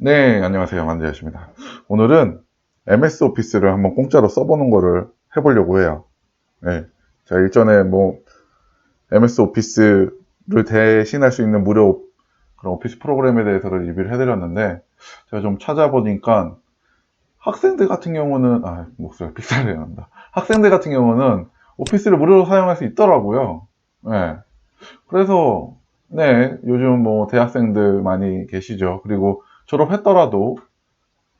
네, 안녕하세요. 만재였습니다. 오늘은 MS 오피스를 한번 공짜로 써보는 거를 해보려고 해요. 네. 제가 일전에 뭐, MS 오피스를 대신할 수 있는 무료 그런 오피스 프로그램에 대해서를 리뷰를 해드렸는데, 제가 좀 찾아보니까, 학생들 같은 경우는, 아, 목소리가 삑사리 난다. 학생들 같은 경우는 오피스를 무료로 사용할 수 있더라고요. 네. 그래서, 네, 요즘 뭐 대학생들 많이 계시죠. 그리고 졸업했더라도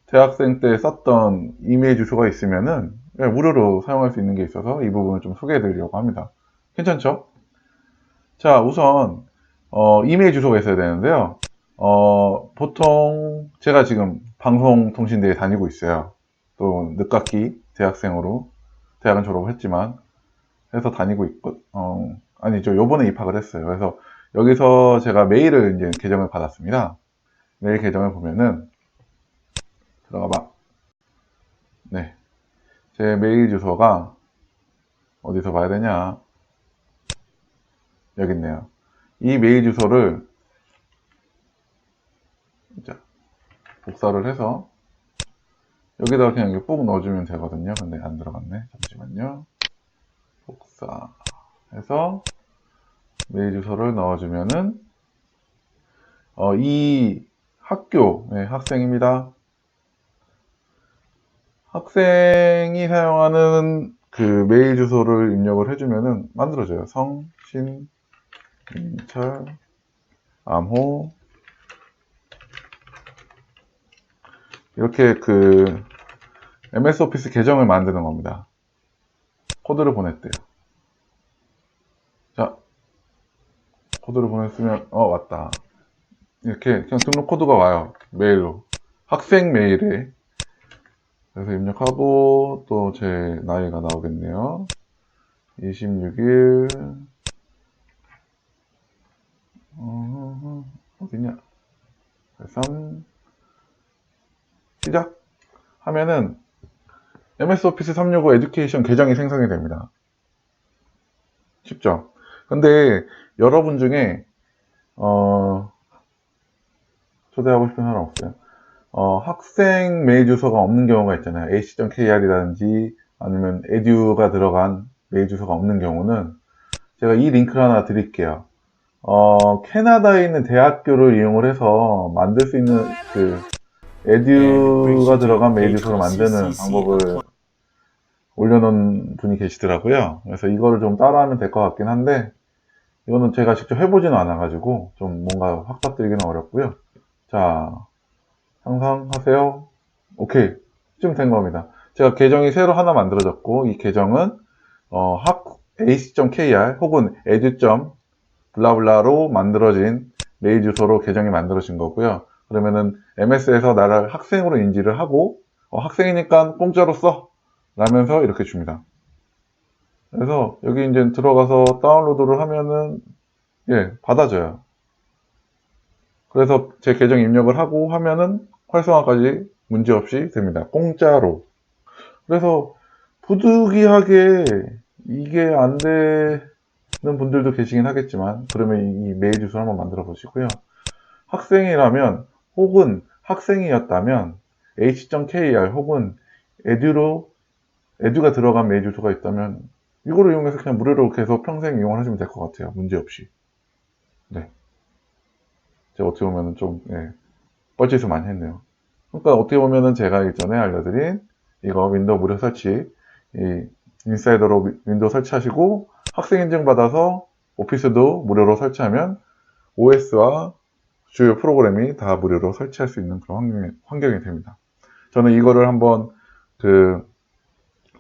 대학생 때 썼던 이메일 주소가 있으면은 예, 무료로 사용할 수 있는 게 있어서 이 부분을 좀 소개해 드리려고 합니다. 괜찮죠? 자, 우선 어, 이메일 주소가 있어야 되는데요. 어, 보통 제가 지금 방송통신대에 다니고 있어요. 또 늦깎이 대학생으로 대학은 졸업했지만 해서 다니고 있고 어, 아니죠. 요번에 입학을 했어요. 그래서 여기서 제가 메일을 이제 계정을 받았습니다. 메일 계정을 보면은 들어가 봐. 네. 제 메일 주소가 어디서 봐야 되냐? 여기 있네요. 이 메일 주소를 자, 복사를 해서 여기다가 그냥 이렇게 꾹 넣어주면 되거든요. 근데 안 들어갔네. 잠시만요. 복사해서 메일 주소를 넣어주면은 어, 이 학교 네, 학생입니다. 학생이 사용하는 그 메일 주소를 입력을 해주면은 만들어져요. 성, 신, 민철, 암호 이렇게 그 MS 오피스 계정을 만드는 겁니다. 코드를 보냈대요. 자, 코드를 보냈으면 어 왔다. 이렇게 그냥 등록 코드가 와요. 메일로. 학생 메일에. 그래서 입력하고 또 제 나이가 나오겠네요. 26일. 어, 어디냐? 3. 시작. 하면은 MS 오피스 365 에듀케이션 계정이 생성이 됩니다. 쉽죠? 근데 여러분 중에 어, 초대하고 싶은 사람 없어요. 어, 학생 메일 주소가 없는 경우가 있잖아요. ac.kr이라든지 아니면 edu가 들어간 메일 주소가 없는 경우는 제가 이 링크를 하나 드릴게요. 어, 캐나다에 있는 대학교를 이용을 해서 만들 수 있는 그 edu가 들어간 메일 주소를 만드는 방법을 올려놓은 분이 계시더라고요. 그래서 이거를 좀 따라하면 될 것 같긴 한데 이거는 제가 직접 해보지는 않아가지고 좀 뭔가 확답드리기는 어렵고요. 자, 상상하세요. 오케이. 좀된 겁니다. 제가 계정이 새로 하나 만들어졌고, 이 계정은, 어, 학, ac.kr 혹은 edu. 블라블라로 만들어진 메일 주소로 계정이 만들어진 거고요. 그러면은 MS에서 나를 학생으로 인지를 하고, 어, 학생이니까 공짜로 써! 라면서 이렇게 줍니다. 그래서 여기 이제 들어가서 다운로드를 하면은, 예, 받아줘요. 그래서 제 계정 입력을 하고 하면은 활성화까지 문제없이 됩니다. 공짜로. 그래서 부득이하게 이게 안 되는 분들도 계시긴 하겠지만 그러면 이 메일 주소 한번 만들어 보시고요. 학생이라면 혹은 학생이었다면 h.kr 혹은 에듀로 에듀가 들어간 메일 주소가 있다면 이거를 이용해서 그냥 무료로 계속 평생 이용을 하시면 될 것 같아요. 문제없이. 네. 제가 어떻게 보면은 좀, 예, 뻘짓을 많이 했네요. 그러니까 어떻게 보면은 제가 일전에 알려드린 이거 윈도우 무료 설치, 이 인사이더로 위- 윈도우 설치하시고 학생 인증 받아서 오피스도 무료로 설치하면 OS와 주요 프로그램이 다 무료로 설치할 수 있는 그런 환경이, 환경이 됩니다. 저는 이거를 한번 그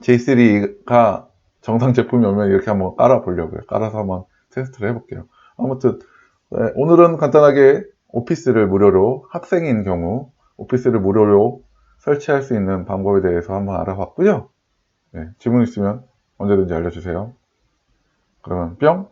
J3가 정상 제품이 오면 이렇게 한번 깔아 보려고요. 깔아서 한번 테스트를 해볼게요. 아무튼 네, 오늘은 간단하게 오피스를 무료로 학생인 경우 오피스를 무료로 설치할 수 있는 방법에 대해서 한번 알아봤고요. 네, 질문 있으면 언제든지 알려주세요. 그러면 뿅!